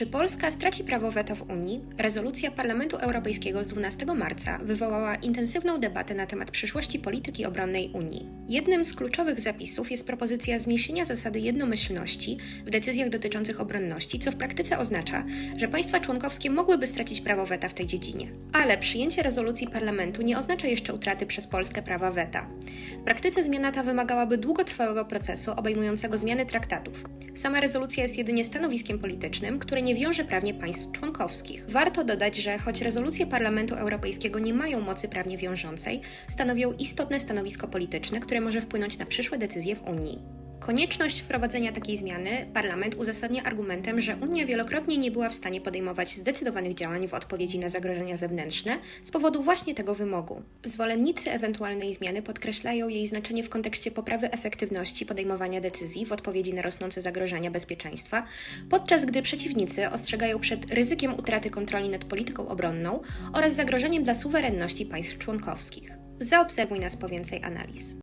Czy Polska straci prawo weta w Unii? Rezolucja Parlamentu Europejskiego z 12 marca wywołała intensywną debatę na temat przyszłości polityki obronnej Unii. Jednym z kluczowych zapisów jest propozycja zniesienia zasady jednomyślności w decyzjach dotyczących obronności, co w praktyce oznacza, że państwa członkowskie mogłyby stracić prawo weta w tej dziedzinie. Ale przyjęcie rezolucji Parlamentu nie oznacza jeszcze utraty przez Polskę prawa weta. W praktyce zmiana ta wymagałaby długotrwałego procesu obejmującego zmiany traktatów. Sama rezolucja jest jedynie stanowiskiem politycznym, które nie wiąże prawnie państw członkowskich. Warto dodać, że choć rezolucje Parlamentu Europejskiego nie mają mocy prawnie wiążącej, stanowią istotne stanowisko polityczne, które może wpłynąć na przyszłe decyzje w Unii. Konieczność wprowadzenia takiej zmiany parlament uzasadnia argumentem, że Unia wielokrotnie nie była w stanie podejmować zdecydowanych działań w odpowiedzi na zagrożenia zewnętrzne z powodu właśnie tego wymogu. Zwolennicy ewentualnej zmiany podkreślają jej znaczenie w kontekście poprawy efektywności podejmowania decyzji w odpowiedzi na rosnące zagrożenia bezpieczeństwa, podczas gdy przeciwnicy ostrzegają przed ryzykiem utraty kontroli nad polityką obronną oraz zagrożeniem dla suwerenności państw członkowskich. Zaobserwuj nas po więcej analiz.